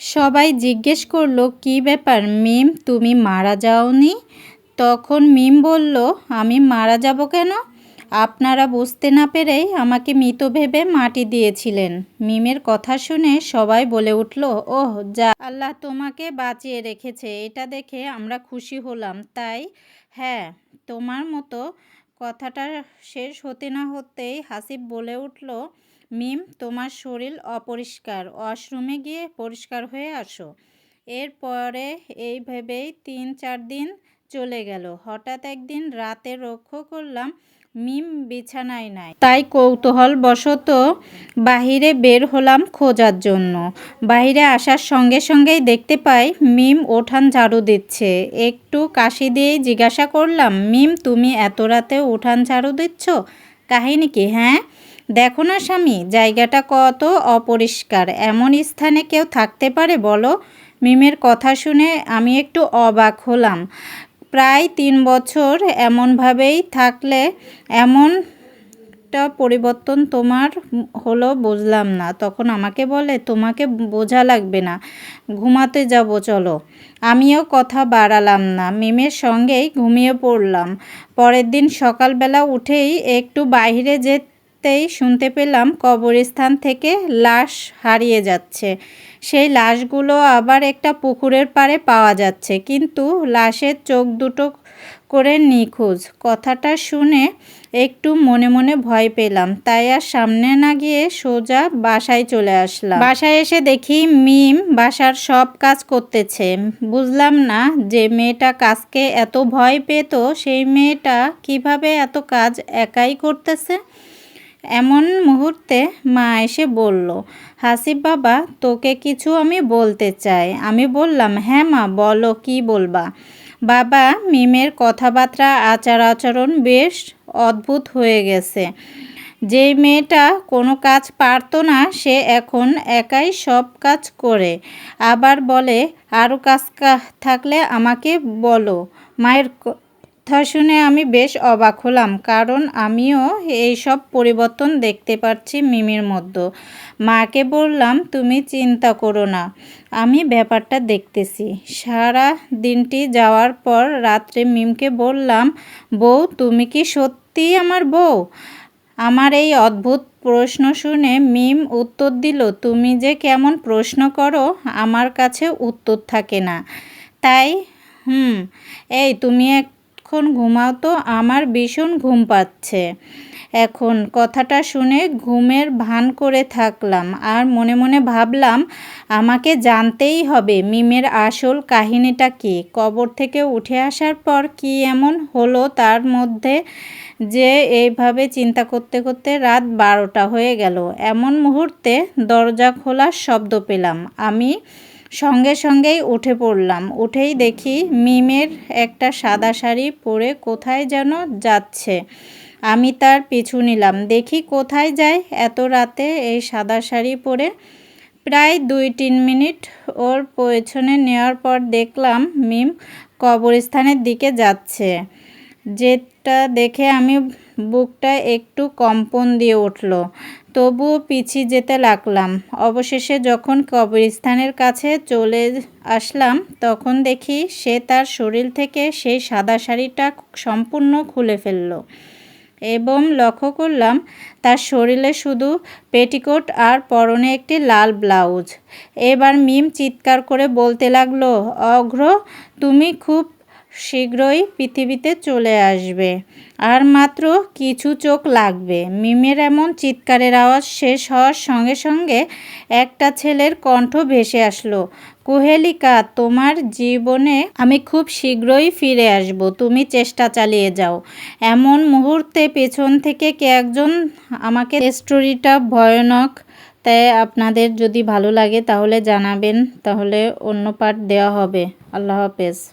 সবাই জিজ্ঞেস করল, কি ব্যাপার মিম? তুমি মারা যাওনি? তখন মিম বলল, আমি মারা যাব কেন? আপনারা বুঝতে না পেরেই আমাকে মৃত ভেবে মাটি দিয়েছিলেন। মিমের কথা শুনে সবাই বলে উঠল, ওহ, যা আল্লাহ তোমাকে বাঁচিয়ে রেখেছে। এটা দেখে আমরা খুশি হলাম, তাই? হ্যাঁ তোমার মতো কথাটা শেষ হতে না হতেই হাসিব বলে উঠল, মিম, তোমার শরীর অপরিষ্কার, ওয়াশরুমে গিয়ে পরিষ্কার হয়ে আসো। এরপরে এই ভেবেই তিন চার দিন চলে গেল। হঠাৎ একদিন রাতে লক্ষ্য করলাম মিম বিছানায় নাই। তাই কৌতূহল বশত বাহিরে বের হলাম খোঁজার জন্য। বাহিরে আসার সঙ্গে সঙ্গেই দেখতে পাই মিম ওঠান ঝাড়ু দিচ্ছে। একটু কাশি দিয়েই জিজ্ঞাসা করলাম, মিম, তুমি এত রাতে উঠান ঝাড়ু দিচ্ছ? কাহিনী কি হ্যাঁ? দেখো না স্বামী, জায়গাটা কত অপরিষ্কার। এমন স্থানে কেউ থাকতে পারে বলো? মিমের কথা শুনে আমি একটু অবাক হলাম। প্রায় তিন বছর এমনভাবেই থাকলে এমনটা পরিবর্তন তোমার হলো বুঝলাম না। তখন আমাকে বলে, তোমাকে বোঝা লাগবে না। ঘুমাতে যাব, চলো। আমিও কথা বাড়ালাম না। মিমের সঙ্গেই ঘুমিয়ে পড়লাম। পরের দিন সকালবেলা উঠেই একটু বাইরে যে যেতেই শুনতে পেলাম কবরস্থান থেকে লাশ হারিয়ে যাচ্ছে। সেই লাশগুলো আবার একটা পুকুরের পাড়ে পাওয়া যাচ্ছে, কিন্তু লাশের চোখ দুটো করে নিখোঁজ। কথাটা শুনে একটু মনে মনে ভয় পেলাম, তাই আর সামনে না গিয়ে সোজা বাসায় চলে আসলাম। বাসায় এসে দেখি মিম বাসার সব কাজ করতেছে। বুঝলাম না যে মেয়েটা কাজকে এত ভয় পেত, সেই মেয়েটা কীভাবে এত কাজ একাই করতেছে? এমন মুহূর্তে মা এসে বলল, হাসিব বাবা, তোকে কিছু আমি বলতে চাই। আমি বললাম হ্যাঁ মা, বলো, কি বলবা? বাবা মিমের কথাবার্তা, আচার আচরণ বেশ অদ্ভুত হয়ে গেছে। যেই মেয়েটা কোনো কাজ পারতো না, সে এখন একাই সব কাজ করে। আবার বলে আরও কাজ থাকলে আমাকে বলো। মায়ের কথা শুনে আমি বেশ অবাক হলাম, কারণ আমিও এই সব পরিবর্তন দেখতে পাচ্ছি মিমির মধ্যে। মাকে বললাম, তুমি চিন্তা করো না, আমি ব্যাপারটা দেখতেছি। সারা দিনটি যাওয়ার পর রাত্রে মিমকে বললাম, বউ, তুমি কি সত্যিই আমার বউ? আমার এই অদ্ভুত প্রশ্ন শুনে মিম উত্তর দিল, তুমি যে কেমন প্রশ্ন করো, আমার কাছে উত্তর থাকে না। তাই, হুম, এই তুমি এক এখন ঘুমাও তো, আমার ভীষণ ঘুম পাচ্ছে। এখন কথাটা শুনে ঘুমের ভান করে থাকলাম আর মনে মনে ভাবলাম, আমাকে জানতেই হবে মিমের আসল কাহিনীটা কি? কবর থেকে উঠে আসার পর কি এমন হলো তার মধ্যে যে এইভাবে চিন্তা করতে করতে রাত বারোটা হয়ে গেল। এমন মুহূর্তে দরজা খোলার শব্দ পেলাম। আমি সঙ্গে সঙ্গেই উঠে পড়লাম। উঠেই দেখি মিমের একটা সাদা শাড়ি পরে কোথায় যেন যাচ্ছে। আমি তার পিছু নিলাম। দেখি কোথায় যায় এত রাতে এই সাদা শাড়ি পরে। প্রায় দুই তিন মিনিট ওর পেছনে নেওয়ার পর দেখলাম মিম কবরস্থানের দিকে যাচ্ছে। যেটা দেখে আমি বুকটা একটু কম্পন দিয়ে উঠল। তবুও পিছিয়ে যেতে লাগলাম। অবশেষে যখন কবরস্থানের কাছে চলে আসলাম, তখন দেখি সে তার শরীর থেকে সেই সাদা শাড়িটা সম্পূর্ণ খুলে ফেলল এবং লক্ষ্য করলাম, তার শরীরে শুধু পেটিকোট আর পরনে একটি লাল ব্লাউজ। এবার মিম চিৎকার করে বলতে লাগল অঘ্র তুমি খুব শীঘ্রই পৃথিবীতে চলে আসবে। আর মাত্র কিছু চোখ লাগবে। মিমের এমন চিৎকারের আওয়াজ শেষ হওয়ার সঙ্গে সঙ্গে একটা ছেলের কণ্ঠ ভেসে আসলো। কুহেলিকা, তোমার জীবনে আমি খুব শীঘ্রই ফিরে আসব। তুমি চেষ্টা চালিয়ে যাও। এমন মুহূর্তে পেছন থেকে কে একজন আমাকে স্টোরিটা ভয়ানক তাই আপনাদের যদি ভালো লাগে তাহলে জানাবেন, তাহলে অন্য পার্ট দেওয়া হবে। আল্লাহ হাফেজ।